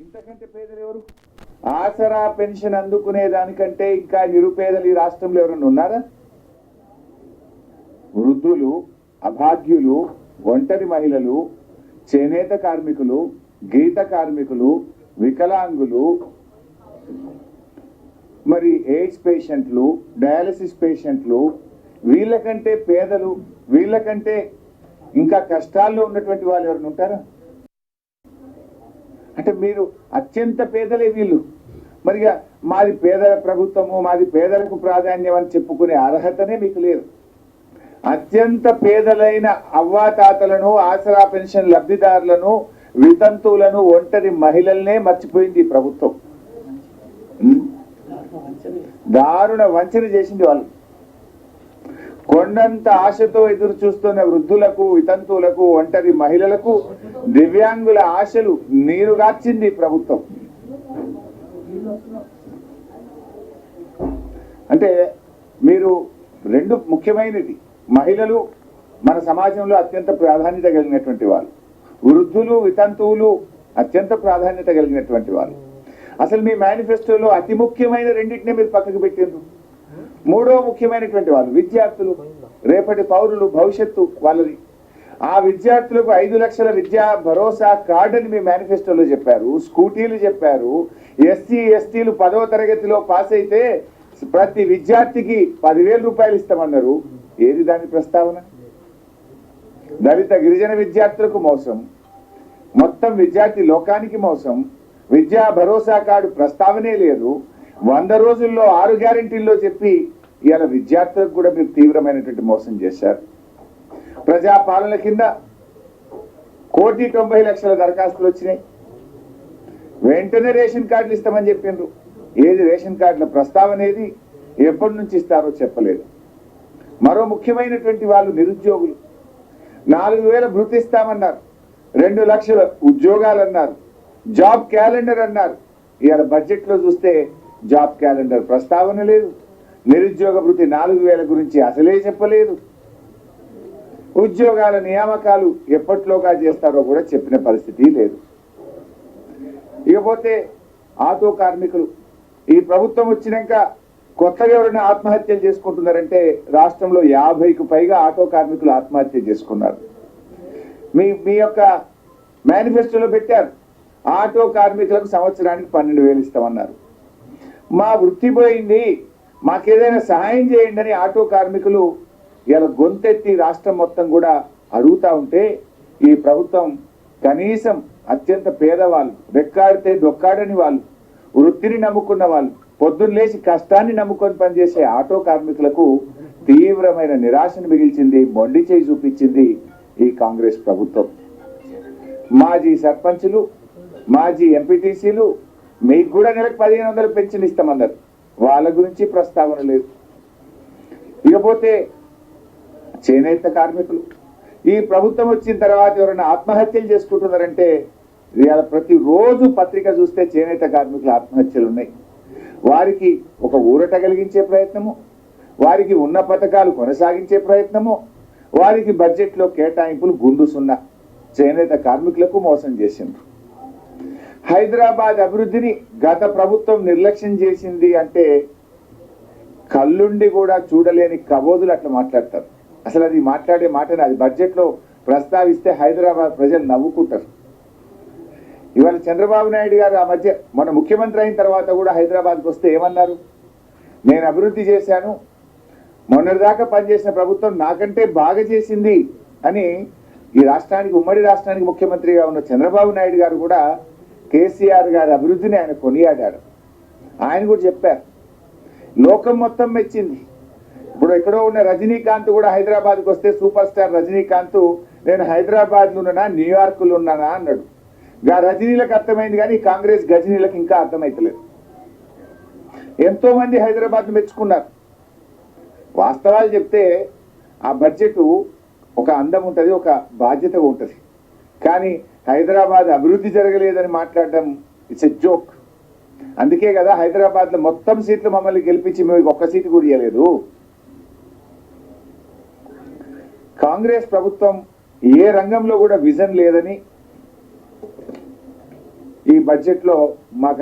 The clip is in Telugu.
ఇంతకంటే పేదలు ఎవరు? ఆసరా పెన్షన్ అందుకునే దానికంటే ఇంకా నిరుపేదలు ఈ రాష్ట్రంలో ఎవరన్నా ఉన్నారా? వృద్ధులు అభాగ్యులు ఒంటరి మహిళలు చేనేత కార్మికులు గీత కార్మికులు వికలాంగులు మరి ఎయిడ్స్ పేషెంట్లు డయాలసిస్ పేషెంట్లు వీళ్ళకంటే పేదలు వీళ్ళకంటే ఇంకా కష్టాల్లో ఉన్నటువంటి వాళ్ళు ఎవరిని ఉంటారా? అంటే మీరు అత్యంత పేదలే వీళ్ళు. మరిగా మాది పేదల ప్రభుత్వము మాది పేదలకు ప్రాధాన్యం అని చెప్పుకునే అర్హతనే మీకు లేదు. అత్యంత పేదలైన అవ్వాతాతలను ఆసరా పెన్షన్ లబ్ధిదారులను వితంతువులను ఒంటరి మహిళల్నే మర్చిపోయింది ప్రభుత్వం. దారుణ వంచన చేసింది వాళ్ళు. కొండంత ఆశతో ఎదురు చూస్తున్న వృద్ధులకు వితంతువులకు ఒంటరి మహిళలకు దివ్యాంగుల ఆశలు నీరుగార్చింది ప్రభుత్వం. అంటే మీరు రెండు ముఖ్యమైనది మహిళలు మన సమాజంలో అత్యంత ప్రాధాన్యత కలిగినటువంటి వాళ్ళు. వృద్ధులు వితంతువులు అత్యంత ప్రాధాన్యత కలిగినటువంటి వాళ్ళు. అసలు మీ మేనిఫెస్టోలో అతి ముఖ్యమైన రెండింటిని మీరు పక్కకు పెట్టిండ్రు. మూడో ముఖ్యమైనటువంటి వాళ్ళు విద్యార్థులు. రేపటి పౌరులు భవిష్యత్తు వాళ్ళది. ఆ విద్యార్థులకు ఐదు లక్షల విద్యా భరోసా కార్డు అని మీ మేనిఫెస్టోలో చెప్పారు స్కూటీలు చెప్పారు. ఎస్సీ ఎస్టీలు పదవ తరగతిలో పాస్ అయితే ప్రతి విద్యార్థికి పదివేల రూపాయలు ఇస్తామన్నారు. ఏది దాని ప్రస్తావన? దళిత గిరిజన విద్యార్థులకు మోసం. మొత్తం విద్యార్థి లోకానికి మోసం. విద్యా భరోసా కార్డు ప్రస్తావనే లేదు. వంద రోజుల్లో ఆరు గ్యారెంటీల్లో చెప్పి ఇవాళ విద్యార్థులకు కూడా మీరు తీవ్రమైనటువంటి మోసం చేశారు. ప్రజాపాలన కింద కోటి తొంభై లక్షల దరఖాస్తులు వచ్చినాయి. వెంటనే రేషన్ కార్డులు ఇస్తామని చెప్పిండ్రు. ఏది రేషన్ కార్డుల ప్రస్తావన ఏది ఎప్పటి నుంచి ఇస్తారో చెప్పలేదు. మరో ముఖ్యమైనటువంటి వాళ్ళు నిరుద్యోగులు. నాలుగు వేల భృతిస్తామన్నారు రెండు లక్షల ఉద్యోగాలు అన్నారు. జాబ్ క్యాలెండర్ అన్నారు. ఇవాళ బడ్జెట్లో చూస్తే జాబ్ క్యాలెండర్ ప్రస్తావన లేదు. నిరుద్యోగ వృత్తి నాలుగు వేల గురించి అసలే చెప్పలేదు. ఉద్యోగాల నియామకాలు ఎప్పట్లోగా చేస్తారో కూడా చెప్పిన పరిస్థితి లేదు. ఇకపోతే ఆటో కార్మికులు ఈ ప్రభుత్వం వచ్చినాక కొత్తగా ఎవరైనా ఆత్మహత్యలు చేసుకుంటున్నారంటే రాష్ట్రంలో యాభైకు పైగా ఆటో కార్మికులు ఆత్మహత్య చేసుకున్నారు. మీ మీ యొక్క మేనిఫెస్టోలో పెట్టారు. ఆటో కార్మికులకు సంవత్సరానికి పన్నెండు వేలు ఇస్తామన్నారు. మా వృత్తి పోయింది. మాకేదైనా సహాయం చేయండి అని ఆటో కార్మికులు ఇలా గొంతెత్తి రాష్ట్రం మొత్తం కూడా అడుగుతా ఉంటే ఈ ప్రభుత్వం కనీసం అత్యంత పేదవాళ్ళు రెక్కాడితే దొక్కాడని వాళ్ళు వృత్తిని నమ్ముకున్న వాళ్ళు పొద్దున్న లేచి కష్టాన్ని నమ్ముకొని పనిచేసే ఆటో కార్మికులకు తీవ్రమైన నిరాశను మిగిల్చింది మొండి చేయి చూపించింది ఈ కాంగ్రెస్ ప్రభుత్వం. మాజీ సర్పంచులు మాజీ ఎంపీటీసీలు మీకు కూడా నెలకు పదిహేను వందలు పెన్షన్ ఇస్తామన్నారు. వాళ్ళ గురించి ప్రస్తావన లేదు. ఇకపోతే చేనేత కార్మికులు ఈ ప్రభుత్వం వచ్చిన తర్వాత ఎవరైనా ఆత్మహత్యలు చేసుకుంటున్నారంటే ఇవాళ ప్రతిరోజు పత్రిక చూస్తే చేనేత కార్మికుల ఆత్మహత్యలు ఉన్నాయి. వారికి ఒక ఊరట కలిగించే ప్రయత్నము వారికి ఉన్న పథకాలు కొనసాగించే ప్రయత్నము వారికి బడ్జెట్లో కేటాయింపులు గుండు సున్నా. చేనేత కార్మికులకు మోసం చేసిండ్రు. హైదరాబాద్ అభివృద్ధిని గత ప్రభుత్వం నిర్లక్ష్యం చేసింది అంటే కళ్ళుండి కూడా చూడలేని కబోదులు అట్లా మాట్లాడతారు. అసలు అది మాట్లాడే మాటని అది బడ్జెట్లో ప్రస్తావిస్తే హైదరాబాద్ ప్రజలు నవ్వుకుంటారు. ఇవాళ చంద్రబాబు నాయుడు గారు ఆ మధ్య మన ముఖ్యమంత్రి అయిన తర్వాత కూడా హైదరాబాద్కి వస్తే ఏమన్నారు? నేను అభివృద్ధి చేశాను మొన్నటిదాకా పనిచేసిన ప్రభుత్వం నాకంటే బాగా చేసింది అని ఈ రాష్ట్రానికి ఉమ్మడి రాష్ట్రానికి ముఖ్యమంత్రిగా ఉన్న చంద్రబాబు నాయుడు గారు కూడా కేసీఆర్ గారి అభివృద్ధిని ఆయన కొనియాడారు ఆయన కూడా చెప్పారు లోకం మొత్తం మెచ్చింది. ఇప్పుడు ఎక్కడో ఉన్న రజనీకాంత్ కూడా హైదరాబాద్కి వస్తే సూపర్ స్టార్ రజనీకాంత్ నేను హైదరాబాద్లో ఉన్నానా న్యూయార్క్లో ఉన్నానా అన్నాడు. గా రజనీలకు అర్థమైంది కానీ కాంగ్రెస్ గజనీలకు ఇంకా అర్థమైతలేదు. ఎంతో మంది హైదరాబాద్ మెచ్చుకున్నారు. వాస్తవాలు చెప్తే ఆ బడ్జెట్ ఒక అందం ఉంటుంది ఒక బాధ్యత ఉంటుంది. కానీ హైదరాబాద్ అభివృద్ధి జరగలేదని మాట్లాడడం ఇట్స్ ఎ జోక్. అందుకే కదా హైదరాబాద్లో మొత్తం సీట్లు మమ్మల్ని గెలిపించి మేము ఒక్క సీటు కూడా ఇవ్వలేదు కాంగ్రెస్ ప్రభుత్వం ఏ రంగంలో కూడా విజన్ లేదని ఈ బడ్జెట్లో మాకు